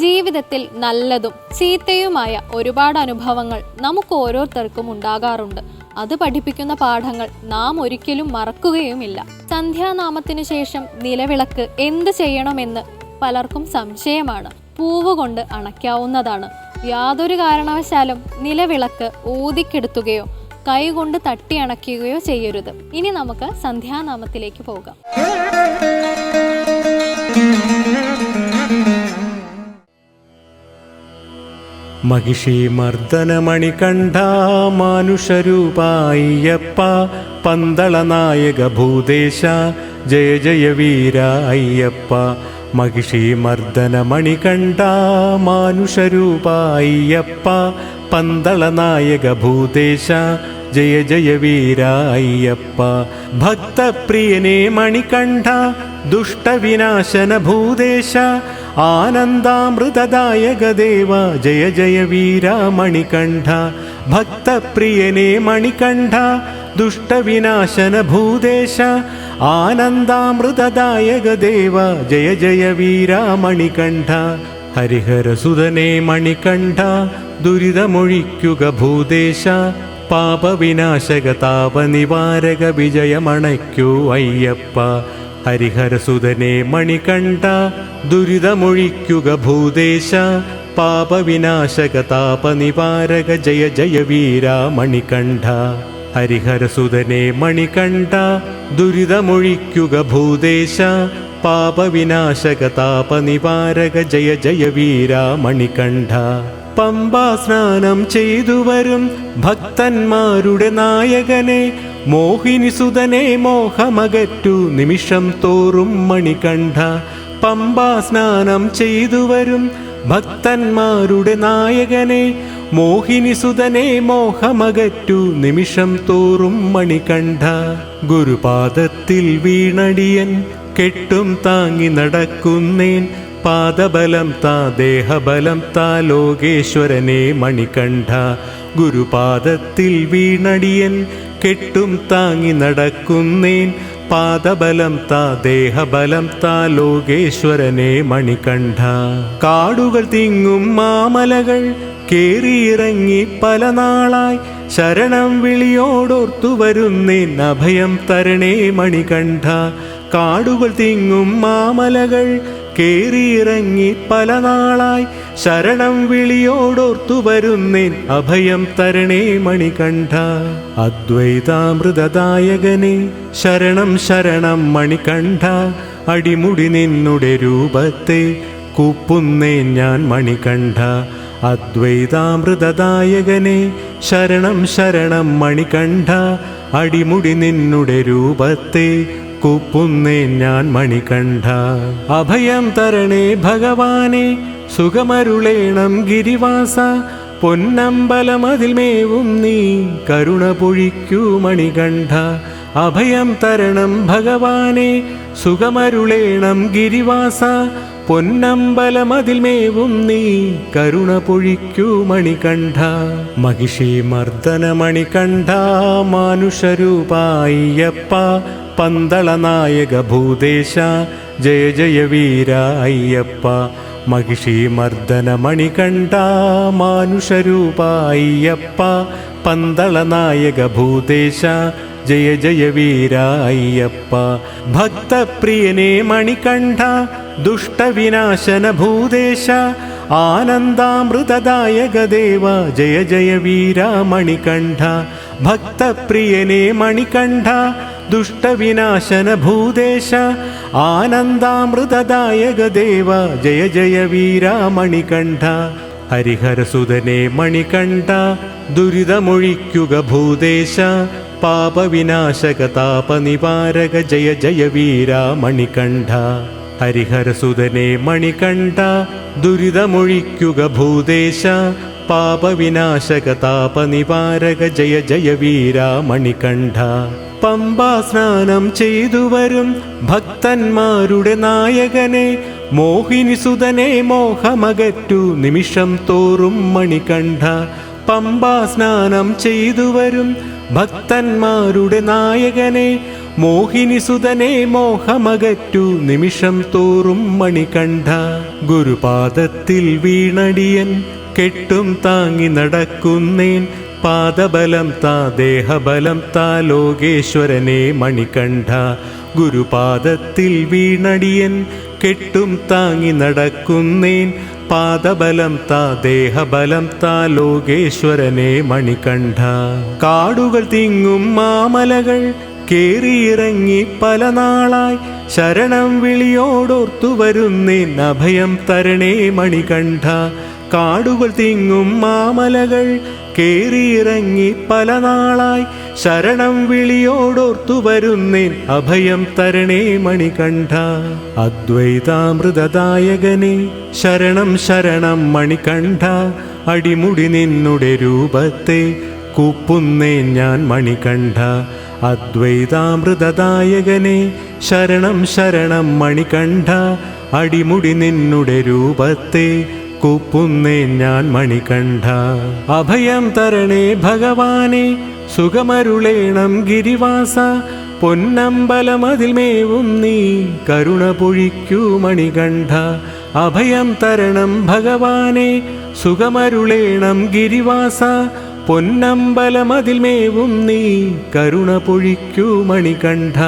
ജീവിതത്തിൽ നല്ലതും ചീത്തയുമായ ഒരുപാട് അനുഭവങ്ങൾ നമുക്ക് ഓരോരുത്തർക്കും ഉണ്ടാകാറുണ്ട്. അത് പഠിപ്പിക്കുന്ന പാഠങ്ങൾ നാം ഒരിക്കലും മറക്കുകയുമില്ല. സന്ധ്യാനാമത്തിനു ശേഷം നിലവിളക്ക് എന്ത് ചെയ്യണമെന്ന് പലർക്കും സംശയമാണ്. പൂവ് കൊണ്ട് അണയ്ക്കാവുന്നതാണ്. യാതൊരു കാരണവശാലും നിലവിളക്ക് ഊതിക്കെടുത്തുകയോ കൈകൊണ്ട് തട്ടി അണയ്ക്കുകയോ ചെയ്യരുത്. ഇനി നമുക്ക് സന്ധ്യാനാമത്തിലേക്ക് പോകാം. മഹിഷി മർദ്ദനമണികണ്ഠ മാനുഷരൂപായ്യപ്പ പന്തളനായക ഭൂതേശ ജയ ജയ വീര അയ്യപ്പ മഹിഷി മർദ്ദനമണികണ്ഠ മാനുഷരൂപായ്യപ്പ പന്തളനായക ഭൂതേശ ജയ ജയ വീരായ്യപ്പ ഭക്തപ്രിയനെ മണികണ്ഠ ദുഷ്ടവിനാശന ഭൂദേശ ആനന്ദാമൃതദായക ദേവ ജയ ജയ വീര മണികണ്ഠ ഭക്തപ്രിയനെ മണികണ്ഠ ദുഷ്ടവിനാശന ഭൂദേശ ആനന്ദാമൃതദായക ദേവ ജയ ജയ വീര മണികണ്ഠ ഹരിഹരസുതനെ മണികണ്ഠ ദുരിതമൊഴിക്കുക ഭൂദേശ പാപവിനാശക താപനിവാരക വിജയമണയ്ക്കൂ അയ്യപ്പ. ഹരിഹരസുതനെ മണികണ്ഠ ദുരിതമൊഴിക്കുക ഭൂദേശ. പാപവിനാശക താപനിവാരക ജയ ജയ വീര മണികണ്ഠ. ഹരിഹരസുതനെ മണികണ്ഠ ദുരിതമൊഴിക്കുക ഭൂദേശ. പാപവിനാശക താപനിവാരക ജയ ജയ വീര മണികണ്ഠ. പമ്പാ സ്നാനം ചെയ്തു വരും ഭക്തന്മാരുടെ നായകനെ. മോഹിനി സുതനെ മോഹമകറ്റു നിമിഷം തോറും മണികണ്ഠ. പമ്പാ സ്നാനം ചെയ്തു വരും ഭക്തന്മാരുടെ നായകനെ. മോഹിനി സുതനെ മോഹമകറ്റു നിമിഷം തോറും മണികണ്ഠ. ഗുരുപാദത്തിൽ വീണടിയൻ കെട്ടും താങ്ങി നടക്കുന്നേൻ. പാദബലം താ ദേഹബലം താ ലോകേശ്വരനെ മണികണ്ഠ. ഗുരുപാദത്തിൽ വീണടിയൻ കെട്ടും താങ്ങി നടക്കുന്നേൻ. പാദബലം താ ദേഹബലം താ ലോകേശ്വരനെ മണികണ്ഠ. കാടുകൾ തിങ്ങും മാമലകൾ കേറിയിറങ്ങി പല നാളായി. ശരണം വിളിയോടോർത്തു വരുന്നേൻ അഭയം തരണേ മണികണ്ഠ. കാടുകൾ തിങ്ങും മാമലകൾ കേറിയിറങ്ങി പല നാളായി ശരണം വിളിയോടോർത്തു വരുന്നേൻ അഭയം തരണേ മണികണ്ഠ. അദ്വൈതാമൃതദായകനെ ശരണം ശരണം മണികണ്ഠ. അടിമുടി നിന്നുടെ രൂപത്തെ കൂപ്പുന്നേൻ ഞാൻ മണികണ്ഠ. അദ്വൈതാമൃതദായകനെ ശരണം ശരണം മണികണ്ഠ. അടിമുടി നിന്നുടെ രൂപത്തെ കൂപ്പുന്നേൻ ഞാൻ മണികണ്ഠ അഭയം തരണേ ഭഗവാനെ സുഖമരുളേണം ഗിരിവാസ. പൊന്നമ്പലമതിൽ മേവും നീ കരുണ പൊഴിക്കൂ മണികണ്ഠ അഭയം തരണം ഭഗവാനെ സുഖമരുളേണം ഗിരിവാസ. പൊന്നമ്പലമതിൽ മേവും നീ കരുണ പൊഴിക്കൂ മണികണ്ഠ. മഹിഷി മർദ്ദന മണികണ്ഠ മാനുഷരൂപായ്യപ്പ പന്തളനായക ഭൂതേശ ജയ ജയ വീര അയ്യപ്പ. മഹിഷി മർദ്ദന മണികണ്ഠ മാനുഷരൂപായ്യപ്പ പന്തളനായക ഭൂതേശ ജയ ജയ വീരായ്യപ്പ ഭക്തപ്രിയനേ മണികണ്ഠ ദുഷ്ടവിനാശന ഭൂദേശ ആനന്ദാമൃതദായക ദേവ. ജയ ജയ വീര മണികണ്ഠ ഭക്തപ്രിയനെ മണികണ്ഠ ദുഷ്ടവിനാശന ഭൂദേശ ആനന്ദാമൃതദായക ദേവ. ജയ ജയ വീര മണികണ്ഠ ഹരിഹരസുതനെ മണികണ്ഠ ദുരിതമൊഴിക്കുക ഭൂദേശ പാപവിനാശക താപനിവാരക ജയ ജയ വീര മണികണ്ഠ ഹരിഹരസുതനെ മണികണ്ഠ ദുരിതമൊഴിക്കുക ഭൂദേശ. പാപവിനാശക താപനിവാരക ജയ ജയ വീര മണികണ്ഠ പമ്പാസ്നാനം ചെയ്തു വരും ഭക്തന്മാരുടെ നായകനെ. മോഹിനി സുതനെ മോഹമകറ്റു നിമിഷം തോറും മണികണ്ഠ. പമ്പാസ്നാനം ചെയ്തു വരും ഭക്തന്മാരുടെ നായകനെ മോഹിനി സുതനെ മോഹമകറ്റു നിമിഷം തോറും മണികണ്ഠ ഗുരുപാദത്തിൽ വീണടിയൻ കെട്ടും താങ്ങി നടക്കുന്നേൻ പാദബലം താ ദേഹബലം താ ലോകേശ്വരനെ മണികണ്ഠ ഗുരുപാദത്തിൽ വീണടിയൻ കെട്ടും താങ്ങി നടക്കുന്നേൻ പാദബലം താ ദേഹബലം താ ലോകേശ്വരനെ മണികണ്ഠ. കാടുകൾ തിങ്ങും മാമലകൾ കേറിയിറങ്ങി പല നാളായി ശരണം വിളിയോടോർത്തു വരുന്നേ അഭയം തരണേ മണികണ്ഠ. കാടുകൾ തിങ്ങും മാമലകൾ കേറിയിറങ്ങി പല നാളായി ശരണം വിളിയോടോർത്തു വരുന്നേൻ അഭയം തരണേ മണികണ്ഠ. അദ്വൈതാമൃതദായകനെ ശരണം ശരണം മണികണ്ഠ. അടിമുടി നിന്നുടെ രൂപത്തെ കൂപ്പുന്നേൻ ഞാൻ മണികണ്ഠ. അദ്വൈതാമൃതദായകനെ ശരണം ശരണം മണികണ്ഠ. അടിമുടി നിന്നുടെ രൂപത്തെ കൂപ്പുന്നേൻ ഞാൻ മണികണ്ഠ അഭയം തരണേ ഭഗവാനെ സുഖമരുളേണം ഗിരിവാസ. പൊന്നമ്പലമതിൽ മേവും നീ കരുണ പൊഴിക്കൂ മണികണ്ഠ അഭയം തരണം ഭഗവാനെ സുഖമരുളേണം ഗിരിവാസ. പൊന്നമ്പലമതിൽ മേവും നീ കരുണ പൊഴിക്കൂ മണികണ്ഠ